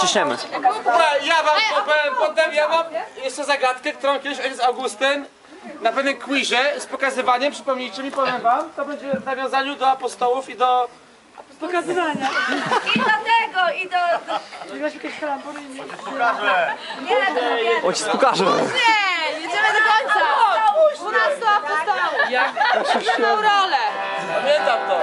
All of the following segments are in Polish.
ciśniemy. Ja wam powiem potem, ja mam jeszcze zagadkę, którą kiedyś ojciec Augustyn na pewnym quizie z pokazywaniem, przypomnijcie mi, powiem wam, to będzie w nawiązaniu do apostołów i do... Pokazywania. I do tego, i do... Weź jakieś kalambury. Nie, to nie. Ojciec pokaże. Nie, jedziemy do końca. 12 apostołów. Jak? Pełną rolę. Pamiętam to.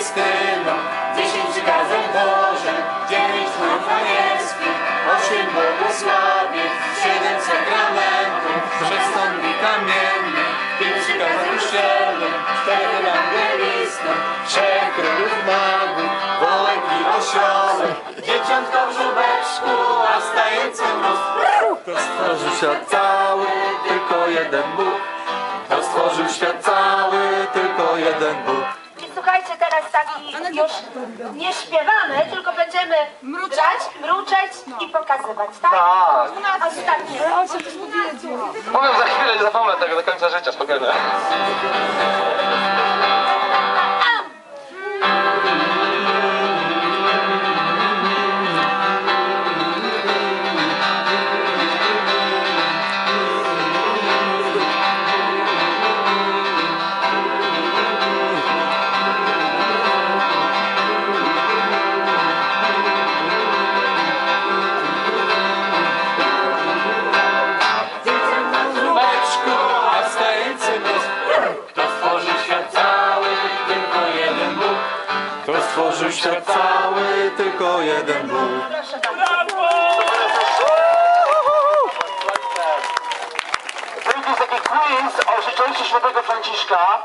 Filistynom, dziesięć przykazań Bożych, dziewięć chwałów anielskich, osiem błogosławień, siedem sakramentów, sześć stąpi kamiennych, pięć przykazań kościelnych, cztery ewangelistów, trzech królów magów, wołek i osiołek, dzieciątko w żubeczku, a wstający mróz. To stworzył świat cały, tylko jeden Bóg. To stworzył świat cały, tylko jeden Bóg. I słuchajcie, teraz taki już nie śpiewamy, tylko będziemy grać, mruczeć i pokazywać, tak? Tak. Ostatnie. Powiem za chwilę, nie zapomnę tego do końca życia, spokojnie. Stworzył świat cały, tylko jeden Bóg. To jest taki quiz o życzoności świętego Franciszka.